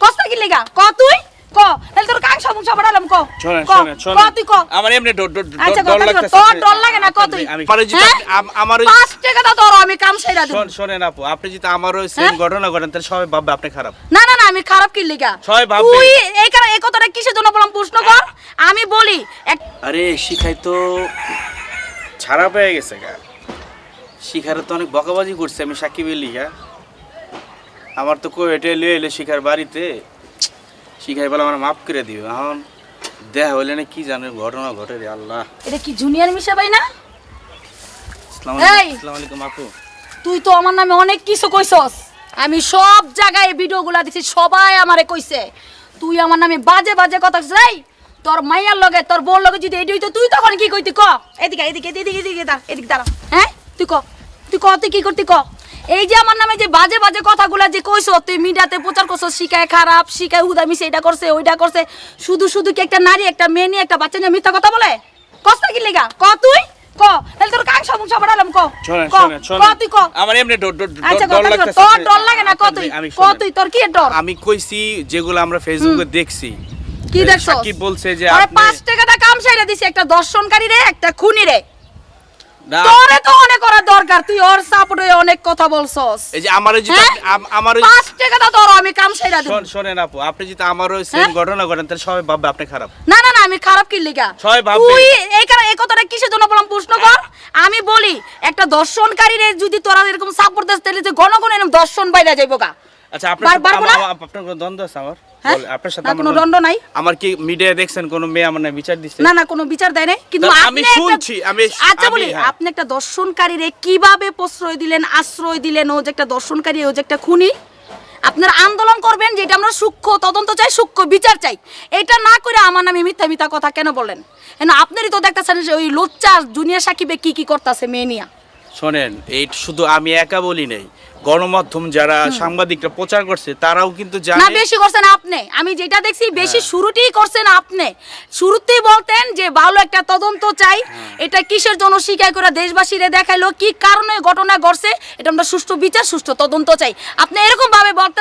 কষ্ট কি লেগা? ক তুই? ক। তাহলে তোর কাং সমস্যা বাড়ালাম ক। শোনেন ক, ক তুই ক। আমার এমনি ডর ডর ডর- আচ্ছা, ডর লাগতেছে। তোর ডর লাগে না, ক তুই? যদি হ্যাঁ? আম- আমার ওই- পাঁচ টাকা দাও তোর আমি কাম সেরা দেব। শোন- শোনেন আপু আপনি যদি আমারও সেম হ্যাঁ? ঘটনা ঘটেন তাহলে সবাই ভাববে আপনি খারাপ। না না না আমি খারাপ কি লেগা? সবাই ভাববে। তুই এই কারণে এই কথাটা কিসের জন্য বললাম প্রশ্ন কর? আমি বলি আরে শিখাই তো ছাড়া পেয়ে গেছে গা। শিখারে তো অনেক বকাবাজি করছে আমি সাকিব এলি গা আমার তো কই এটা লিয়ে এলে শিখার বাড়িতে শিখাই বলে আমার মাফ করে দিবে এখন দেয়া হইলে না কি জানে ঘটনা ঘটে রে আল্লাহ এটা কি জুনিয়র মিশা ভাই না আসসালামু আলাইকুম আসসালামু আলাইকুম আপু তুই তো আমার নামে অনেক কিছু কইছস আমি সব জায়গায় ভিডিওগুলা দিছি সবাই আমারে কইছে তুই আমার নামে বাজে বাজে কথা এই তোর মাইয়ার লগে তোর বোন লগে যদি এডি হইতো তুই তখন কি কইতি ক এদিকে এদিকে এদিকে এদিকে দাঁড়া এদিকে দাঁড়া হ্যাঁ তুই ক তুই ক তুই কি করতি ক এই যে আমার নামে যে বাজে বাজে কথাগুলা যে কইছো তুই মিডিয়াতে প্রচার করছ শিখায় খারাপ শিখায় হুদামি সেটা করছে ওইটা করছে। শুধু শুধু কি একটা নারী একটা মেয়ে নিয়ে একটা বাচ্চা নিয়ে মিথ্যা কথা বলে? কষ্ট কি লেগা? ক তুই? ক। তাহলে তোর কাং সমস্যা বাড়ালাম ক। ক, ক তুই ক। আমার এমনি ডর ডর ডর- ডর কথা লাগতেছে। তোর ডর লাগে না কত আপনি- আমি তুই? তোর কি ডর? আমি কইছি যেগুলো আমরা ফেসবুকে দেখছি। কি সাকিব বলছে যে আরে টাকাটা কাম সাইরা দিছে একটা দর্শনকারী রে একটা খুনি রে। তোরে তো অনেক করা দরকার তুই ওর সাপোর্ট হয়ে অনেক কথা বলছস। এই যে আমার যদি হ্যাঁ? আমার ওই- তোর আমি কাম দেব। শোন- শোনেন আপু আপনি যদি আমারও সেম হ্যাঁ? ঘটনা ঘটেন তাহলে সবাই ভাববে আপনি খারাপ। না না না আমি খারাপ কি লিগা? সবাই ভাববে। তুই এই কারণে এই কথাটা কিসের জন্য বললাম প্রশ্ন কর? আমি বলি একটা দর্শনকারী রে যদি তোরা এরকম সাপোর্ট দিস তাহলে যে এরকম দর্শন বাইরে যাইবো গা আচ্ছা আপনার বার- সাথে পারব আমার- না? আমার- আপনার কোনো দ্বন্দ্ব আছে আমার হ্যাঁ? আপনার সাথে কোনো দ্বন্দ্ব- দ্বন্দ্ব নাই। আমার কি মিডিয়ায় দেখছেন কোন মেয়ে আমার বিচার দিচ্ছে না না কোনো বিচার দেয় নাই কিন্তু আমি শুনছি, আমি- আচ্ছা বলি হ্যাঁ। আপনি একটা দর্শনকারী কীভাবে প্রশ্রয় দিলেন আশ্রয় দিলেন ও যে একটা দর্শনকারী ও যে একটা খুনি আপনারা আন্দোলন করবেন যেটা আমরা সূক্ষ্ম তদন্ত চাই সূক্ষ্ম বিচার চাই এটা না করে আমার নামে মিথ্যা মিথ্যা কথা কেন বলেন কেন আপনারই তো দেখতেছেন যে ওই লোচ্চা জুনিয়র সাকিবে কি কি করতেছে মেয়ে নিয়া শোনেন এই শুধু আমি একা বলি নাই গণমাধ্যম যারা সাংবাদিকরা প্রচার করছে তারাও কিন্তু জানে না বেশি করছেন আপনি। আমি যেটা দেখছি বেশি শুরুতেই করছেন আপনি। শুরুতেই বলতেন যে ভালো একটা তদন্ত চাই। এটা কিসের জন্য স্বীকার করে দেশবাসীরে দেখাইলো? কি কারণে ঘটনা ঘটছে? এটা আমরা সুষ্ঠু বিচার সুষ্ঠু তদন্ত চাই। আপনি এরকম ভাবে বলতে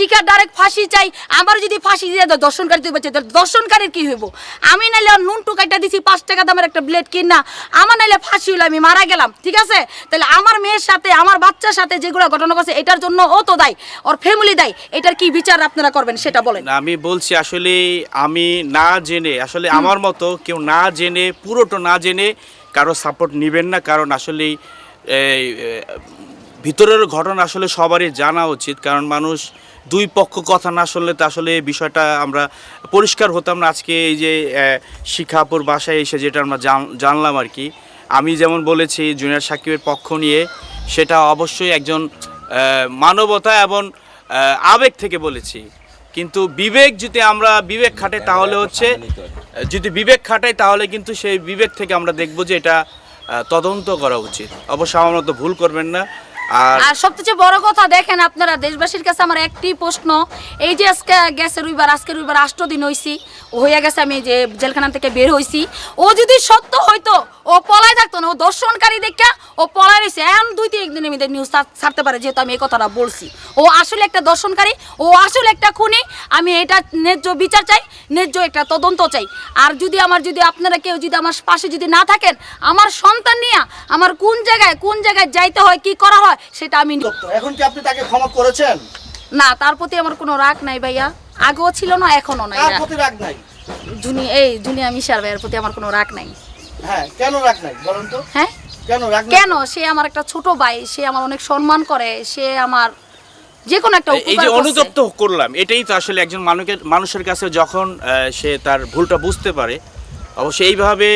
শিকার ডাইরেক্ট ফাঁসি চাই আমার যদি ফাঁসি দিয়ে দেয় দর্শনকারী তুই বেঁচে তাহলে দর্শনকারীর কি হইব? আমি নাইলে নুন টুকাইটা দিছি পাঁচ টাকা দামের একটা ব্লেড কিনা আমার নাইলে ফাঁসি হইল আমি মারা গেলাম ঠিক আছে? তাহলে আমার মেয়ের সাথে আমার বাচ্চার সাথে যেগুলো ঘটনা ঘটছে এটার জন্য ও তো দায় ওর ফ্যামিলি দায়। এটার কি বিচার আপনারা করবেন সেটা বলেন। না, আমি বলছি আসলে আমি না জেনে আসলে আমার মতো কেউ না জেনে পুরোটা না জেনে কারও সাপোর্ট নেবেন না কারণ আসলে এই, ভিতরের ঘটনা আসলে সবারই জানা উচিত কারণ মানুষ দুই পক্ষ কথা না শুনলে তো আসলে এই বিষয়টা আমরা পরিষ্কার হতাম না। আজকে এই যে শিখাপুর বাসায় এসে যেটা আমরা জান- জানলাম আর কি আমি যেমন বলেছি জুনিয়র সাকিবের পক্ষ নিয়ে সেটা অবশ্যই একজন মানবতা এবং আবেগ থেকে বলেছি। কিন্তু বিবেক যদি আমরা বিবেক খাটাই তাহলে হচ্ছে যদি বিবেক খাটাই তাহলে কিন্তু সেই বিবেক থেকে আমরা দেখব যে এটা তদন্ত করা উচিত। অবশ্য আমার মতো ভুল করবেন না। আর সবচেয়ে বড় কথা দেখেন আপনারা, দেশবাসীর কাছে আমার একটি প্রশ্ন। এই যে আজকে গেছে রবিবার, আজকে রবিবার আষ্ট দিন হইছি হইয়া গেছে আমি যে জেলখানা থেকে বের হইছি। ও যদি সত্য হইতো, ও পলায় থাকতো না, ও দর্শনকারী দেখা ও পলায় রয়েছে এখন দুই তিন একদিন আমি নিউজ ছাড়তে পারে, যেহেতু আমি এই কথাটা বলছি। ও আসলে একটা দর্শনকারী, ও আসলে একটা খুনি। আমি এটা ন্যায্য বিচার চাই, ন্যায্য একটা তদন্ত চাই। আর যদি আমার যদি আপনারা কেউ যদি আমার পাশে যদি না থাকেন, আমার সন্তান নিয়ে আমার কোন জায়গায় কোন জায়গায় যাইতে হয়, কি করা হয় সেটা আমি এখন কি আপনি তাকে ক্ষমা করেছেন? না তার প্রতি আমার কোনো রাগ নাই ভাইয়া। আগেও ছিল না এখনও নাই রাগ। প্রতি রাগ নাই? জুনি এই জুনিয়া মিশার ভাইয়ের প্রতি আমার কোনো রাগ নাই। হ্যাঁ কেন রাগ নাই বলেন তো? হ্যাঁ? কেন রাগ নাই? কেন? সে আমার একটা ছোট ভাই সে আমার অনেক সম্মান করে সে আমার যে কোনো একটা এই যে। অনুতপ্ত করলাম এটাই তো আসলে একজন মানুষের মানুষের কাছে যখন সে তার ভুলটা বুঝতে পারে অবশ্যই এইভাবে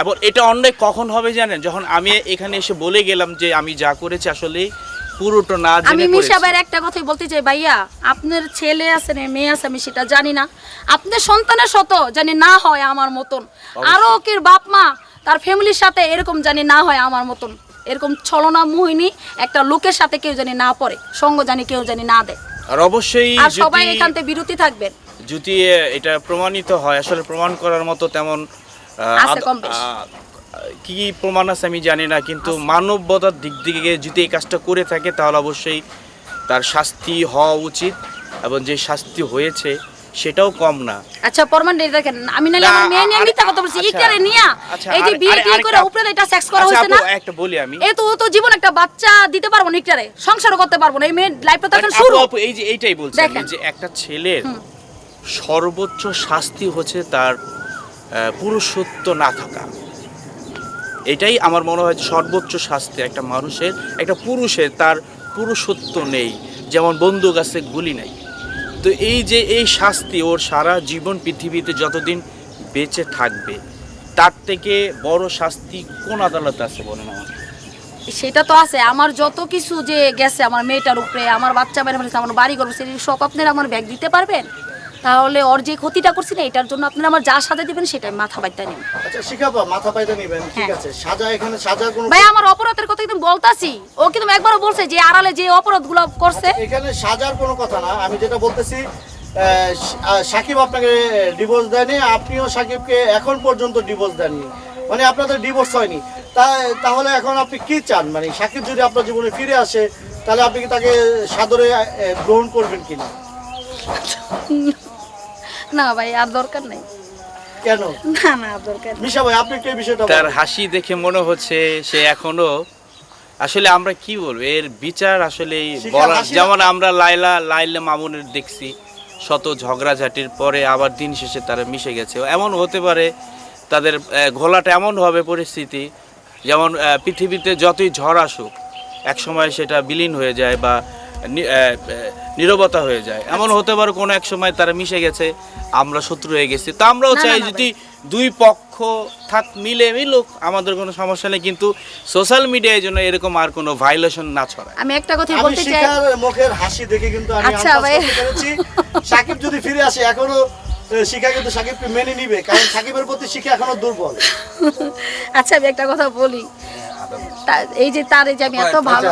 এবং এটা অন্যায় কখন হবে জানেন? যখন আমি এখানে এসে বলে গেলাম যে আমি যা করেছি আসলে পুরোটা না আমি জেনে মিশা করেছি। একটা কথাই বলতে চাই ভাইয়া আপনার ছেলে আছে না মেয়ে আছে আমি সেটা জানি না। আপনার সন্তানের শত জানি না হয় আমার মতন। আরও কি বাপ মা তার ফ্যামিলির সাথে এরকম জানি না হয় আমার মতন। এরকম ছলনা মোহিনী একটা লোকের সাথে কেউ জানি না পড়ে সঙ্গ জানি কেউ জানি না দেয়। আর অবশ্যই আর সবাই এখান থেকে বিরতি থাকবেন। যদি এটা প্রমাণিত হয় আসলে প্রমাণ করার মতো তেমন কি প্রমাণ আছে আমি জানি না কিন্তু মানবতার দিক থেকে যদি এই কাজটা করে থাকে তাহলে অবশ্যই তার শাস্তি হওয়া উচিত এবং যে শাস্তি হয়েছে সেটাও কম না। আচ্ছা প্রমাণ নেই দেখেন আমি নালে না, আমার মেয়ে নিয়ে মিথ্যা কথা বলছি আচ্ছা, ইটারে নিয়া। আচ্ছা, এই যে বিয়ে টিয়ে করে উপরে এটা সেক্স করা আপু, না? একটা বলি আমি। এ তো ও তো জীবন একটা বাচ্চা দিতে পারব না ইটারে সংসারও করতে পারব না এই মেয়ের লাইফটা তো এখন শুরু। আপু, এই যে এইটাই বলছি যে একটা ছেলের সর্বোচ্চ শাস্তি হচ্ছে তার পুরুষত্ব না থাকা। এটাই আমার মনে হয় সর্বোচ্চ শাস্তি একটা মানুষের, একটা পুরুষের তার পুরুষত্ব নেই। যেমন বন্দুক আছে, গুলি নেই। তো এই যে এই শাস্তি ওর সারা জীবন পৃথিবীতে যতদিন বেঁচে থাকবে, তার থেকে বড় শাস্তি কোন আদালতে আছে বলেন আমাকে? সেটা তো আছে। আমার যত কিছু যে গেছে, আমার মেয়েটার উপরে, আমার বাচ্চা ফেলেছে আমার বাড়ি করব সেই সব আপনারা আমার ব্যাগ দিতে পারবেন? তাহলে ওর যে ক্ষতিটা করছি না এটার জন্য আপনারা আমার যা সাজা দিবেন সেটা মাথা বাইতে নেন। আচ্ছা শিখাবো মাথা পাইতে নেবেন ঠিক হ্যাঁ। আছে। সাজা এখানে সাজা কোনো ভাই আমার অপরাধের কথা কিন্তু বলতাছি। ও কিন্তু একবারও বলছে যে আড়ালে যে অপরাধগুলো করছে। এখানে সাজার কোনো কথা না। আমি যেটা বলতেছি সাকিব আপনাকে ডিভোর্স দেয়নি আপনিও সাকিবকে এখন পর্যন্ত ডিভোর্স দেননি। মানে আপনাদের ডিভোর্স হয়নি। তা তাহলে এখন আপনি কি চান? মানে সাকিব যদি আপনার জীবনে ফিরে আসে তাহলে আপনি কি তাকে সাদরে গ্রহণ করবেন কিনা? না ভাই আর দরকার নেই কেন না না আর দরকার নেই। মিশা ভাই আপনি একটু এই বিষয়টা তার বলেন। হাসি দেখে মনে হচ্ছে সে এখনও আসলে আমরা কি বলব এর বিচার আসলে শিখা বলা হাসি- যেমন আমরা লাইলা লাইলা মামুনের দেখছি শত ঝগড়াঝাটির পরে আবার দিন শেষে তারা মিশে গেছে এমন হতে পারে তাদের আহ, ঘোলাটা এমন হবে পরিস্থিতি যেমন আহ, পৃথিবীতে যতই ঝড় আসুক এক সময় সেটা বিলীন হয়ে যায় বা নীরবতা হয়ে যায়। এমন হতে পারে কোনো এক সময় তারা মিশে গেছে আমরা শত্রু হয়ে গেছি। তা আমরাও চাই যদি দুই পক্ষ থাক মিলে মিলুক আমাদের কোনো সমস্যা নেই কিন্তু সোশ্যাল মিডিয়ায় জন্য এরকম আর কোনো ভাইলেশন না ছড়ায়। আমি একটা কথা বলতে চাই। মুখের হাসি দেখে কিন্তু আমি আচ্ছা, ভাই। সাকিব যদি ফিরে আসে এখনও শিখা কিন্তু সাকিবকে মেনে নিবে কারণ সাকিবের প্রতি শিখা এখনও দুর্বল। আচ্ছা আমি একটা কথা বলি। এই যে তার এই যে আমি এত ভালো